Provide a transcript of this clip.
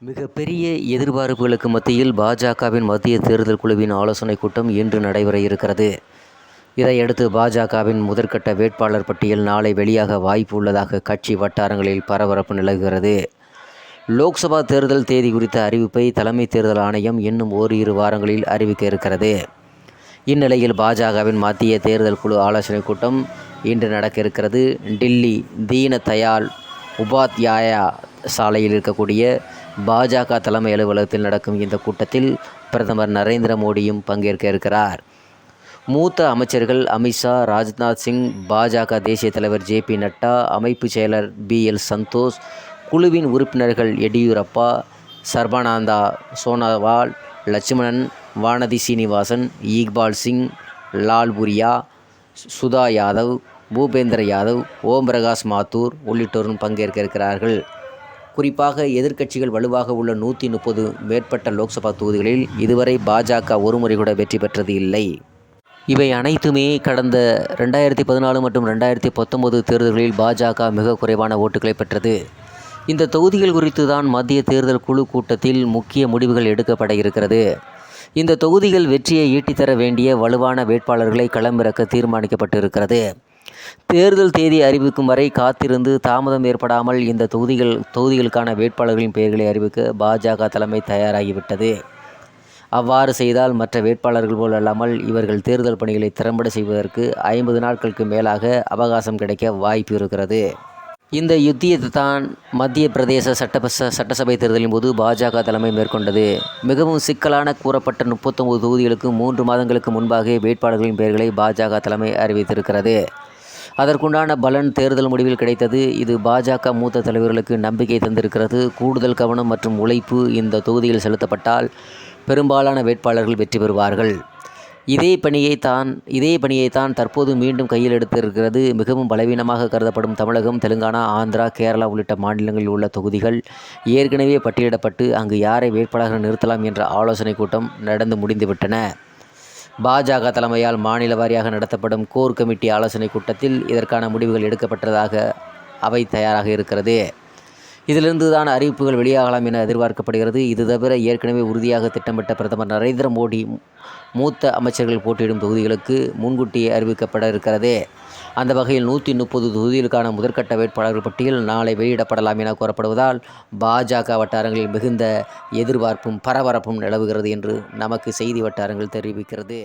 மிகப்பெரிய எதிர்பார்ப்புகளுக்கு மத்தியில் பாஜகவின் மத்திய தேர்தல் குழுவின் ஆலோசனைக் கூட்டம் இன்று நடைபெற இருக்கிறது. இதையடுத்து பாஜகவின் முதற்கட்ட வேட்பாளர் பட்டியல் நாளை வெளியாக வாய்ப்பு உள்ளதாக கட்சி வட்டாரங்களில் பரபரப்பு நிலவுகிறது. லோக்சபா தேர்தல் தேதி குறித்த அறிவிப்பை தலைமை தேர்தல் ஆணையம் இன்னும் ஓரிரு வாரங்களில் அறிவிக்க இருக்கிறது. இந்நிலையில் பாஜகவின் மத்திய தேர்தல் குழு ஆலோசனைக் கூட்டம் இன்று நடக்க இருக்கிறது. டில்லி தீன தயாள் உபாத்யாயா சாலையில் இருக்கக்கூடிய பாஜக தலைமை அலுவலகத்தில் நடக்கும் இந்த கூட்டத்தில் பிரதமர் நரேந்திர மோடியும் பங்கேற்க இருக்கிறார். மூத்த அமைச்சர்கள் அமித்ஷா, ராஜ்நாத் சிங், பாஜக தேசிய தலைவர் ஜே. பி. நட்டா, அமைப்புச் செயலர் பி. எல். சந்தோஷ், குழுவின் உறுப்பினர்கள் எடியூரப்பா, சர்பானந்தா சோனாவால் லட்சுமணன், வானதி சீனிவாசன், இக்பால் சிங், லால்புரியா, சுதா யாதவ், பூபேந்திர யாதவ், ஓம் பிரகாஷ் மாத்தூர் உள்ளிட்டோரும் பங்கேற்க இருக்கிறார்கள். குறிப்பாக எதிர்க்கட்சிகள் வலுவாக உள்ள நூற்றி முப்பது மேற்பட்ட லோக்சபா தொகுதிகளில் இதுவரை பாஜக ஒருமுறை கூட வெற்றி பெற்றது இல்லை. இவை அனைத்துமே கடந்த ரெண்டாயிரத்தி பதினாலு மற்றும் ரெண்டாயிரத்தி பத்தொன்பது தேர்தல்களில் பாஜக மிக குறைவான ஓட்டுகளை பெற்றது. இந்த தொகுதிகள் குறித்து தான் மத்திய தேர்தல் குழு கூட்டத்தில் முக்கிய முடிவுகள் எடுக்கப்பட இருக்கிறது. இந்த தொகுதிகள் வெற்றியை ஈட்டித்தர வேண்டிய வலுவான வேட்பாளர்களை களமிறக்க தீர்மானிக்கப்பட்டிருக்கிறது. தேர்தல் தேதி அறிவிக்கும் வரை காத்திருந்து தாமதம் ஏற்படாமல் இந்த தொகுதிகள் தொகுதிகளுக்கான வேட்பாளர்களின் பெயர்களை அறிவிக்க பாஜக தலைமை தயாராகிவிட்டது. அவ்வாறு செய்தால் மற்ற வேட்பாளர்கள் போல் அல்லாமல் இவர்கள் தேர்தல் பணிகளை திறம்பட செய்வதற்கு ஐம்பது நாட்களுக்கு மேலாக அவகாசம் கிடைக்க வாய்ப்பு இருக்கிறது. இந்த யுத்தியத்தை தான் மத்திய பிரதேச சட்டசபை தேர்தலின் போது பாஜக தலைமை மேற்கொண்டது. மிகவும் சிக்கலான கூறப்பட்ட முப்பத்தொன்பது தொகுதிகளுக்கு மூன்று மாதங்களுக்கு முன்பாகவே வேட்பாளர்களின் பெயர்களை பாஜக தலைமை அறிவித்திருக்கிறது. அதற்குண்டான பலன் தேர்தல் முடிவில் கிடைத்தது. இது பாஜக மூத்த தலைவர்களுக்கு நம்பிக்கை தந்திருக்கிறது. கூடுதல் கவனம் மற்றும் உழைப்பு இந்த தொகுதியில் செலுத்தப்பட்டால் பெரும்பாலான வேட்பாளர்கள் வெற்றி பெறுவார்கள். இதே பணியை தான் இதே பணியை தான் தற்போது மீண்டும் கையில் எடுத்திருக்கிறது. மிகவும் பலவீனமாக கருதப்படும் தமிழகம், தெலுங்கானா, ஆந்திரா, கேரளா உள்ளிட்ட மாநிலங்களில் உள்ள தொகுதிகள் ஏற்கனவே பட்டியலிடப்பட்டு அங்கு யாரை வேட்பாளராக நிறுத்தலாம் என்ற ஆலோசனைக் கூட்டம் நடந்து முடிந்துவிட்டன. பாஜக தலைமையால் மாநில வாரியாக நடத்தப்படும் கோர் கமிட்டி ஆலோசனைக் கூட்டத்தில் இதற்கான முடிவுகள் எடுக்கப்பட்டதாக அவை தயாராக இருக்கிறது. இதிலிருந்து தான் அறிவிப்புகள் வெளியாகலாம் என எதிர்பார்க்கப்படுகிறது. இது தவிர ஏற்கனவே உறுதியாக திட்டமிட்ட பிரதமர் நரேந்திர மோடி மூத்த அமைச்சர்கள் போட்டியிடும் தொகுதிகளுக்கு முன்கூட்டியே அறிவிக்கப்பட இருக்கிறது. அந்த வகையில் நூற்றி முப்பது தொகுதிகளுக்கான முதற்கட்ட வேட்பாளர்கள் பட்டியல் நாளை வெளியிடப்படலாம் என கூறப்படுவதால் பாஜக வட்டாரங்களில் மிகுந்த எதிர்பார்ப்பும் பரபரப்பும் நிலவுகிறது என்று நமக்கு செய்தி வட்டாரங்கள் தெரிவிக்கிறது.